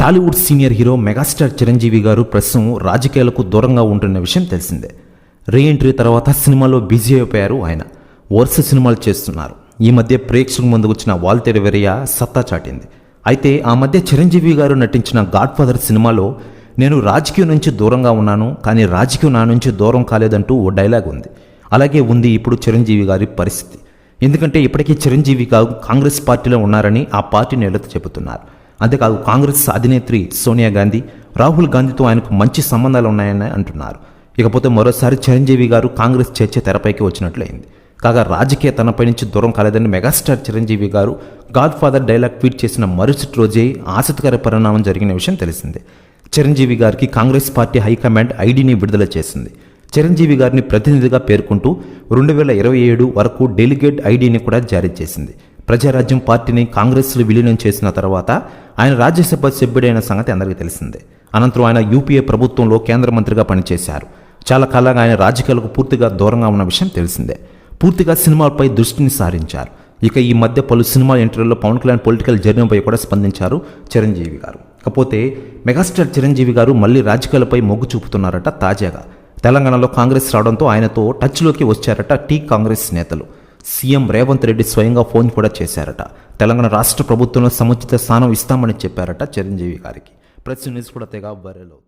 Tollywood senior hero megastar Chiranjeevi garu ప్రస్తుతం రాజకీయాలకు దూరంగా ఉంటున్న విషయం తెలిసిందే. రీ ఎంట్రీ తర్వాత సినిమాలో బిజీ అయిపోయారు ఆయన. వరుస సినిమాలు చేస్తున్నారు. ఈ మధ్య ప్రేక్షకుల ముందుకు వచ్చిన వాల్తేరు వెరియా సత్తా చాటింది. అయితే ఆ మధ్య చిరంజీవి గారు నటించిన గాడ్ ఫాదర్ సినిమాలో నేను రాజకీయం నుంచి దూరంగా ఉన్నాను కానీ రాజకీయం నా నుంచి దూరం కాలేదంటూ ఓ డైలాగ్ ఉంది. అలాగే ఉంది ఇప్పుడు చిరంజీవి గారి పరిస్థితి. ఎందుకంటే ఇప్పటికీ చిరంజీవి గారు కాంగ్రెస్ పార్టీలో ఉన్నారని ఆ పార్టీ నేతలు చెబుతున్నారు. అంతేకాదు కాంగ్రెస్ అధినేత్రి సోనియా గాంధీ రాహుల్ గాంధీతో ఆయనకు మంచి సంబంధాలు ఉన్నాయని అంటున్నారు. ఇకపోతే మరోసారి చిరంజీవి గారు కాంగ్రెస్ చర్చ తెరపైకి వచ్చినట్లయింది. కాగా రాజకీయ తనపై నుంచి దూరం కాలేదని మెగాస్టార్ చిరంజీవి గారు గాడ్ ఫాదర్ డైలాగ్ ట్వీట్ చేసిన మరుసటి రోజే ఆసక్తికర పరిణామం జరిగిన విషయం తెలిసిందే. చిరంజీవి గారికి కాంగ్రెస్ పార్టీ హైకమాండ్ ఐడిని విడుదల చేసింది. చిరంజీవి గారిని ప్రతినిధిగా పేర్కొంటూ రెండు వేల ఇరవై ఏడు వరకు డెలిగేట్ ఐడిని కూడా జారీ చేసింది. ప్రజారాజ్యం పార్టీని కాంగ్రెస్లో విలీనం చేసిన తర్వాత ఆయన రాజ్యసభ సభ్యుడైన సంగతి అందరికీ తెలిసిందే. అనంతరం ఆయన యూపీఏ ప్రభుత్వంలో కేంద్ర మంత్రిగా పనిచేశారు. చాలా కాలంగా ఆయన రాజకీయాలకు పూర్తిగా దూరంగా ఉన్న విషయం తెలిసిందే. పూర్తిగా సినిమాలపై దృష్టిని సారించారు. ఇక ఈ మధ్య పలు సినిమా ఇంటర్వ్యూలో పవన్ కళ్యాణ్ పొలిటికల్ జర్నీపై కూడా స్పందించారు చిరంజీవి గారు. కాకపోతే మెగాస్టార్ చిరంజీవి గారు మళ్ళీ రాజకీయాలపై మొగ్గు చూపుతున్నారట తాజాగా. తెలంగాణలో కాంగ్రెస్ రావడంతో ఆయనతో టచ్లోకి వచ్చారట టీ కాంగ్రెస్ నేతలు. సీఎం రేవంత్ రెడ్డి స్వయంగా ఫోన్ కూడా చేశారట. తెలంగాణ రాష్ట్ర ప్రభుత్వంలో సముచిత స్థానం ఇస్తామని చెప్పారట చిరంజీవి గారికి. ప్రెస్ న్యూస్ కూడా తెగ వైరల్ అవుతుంది.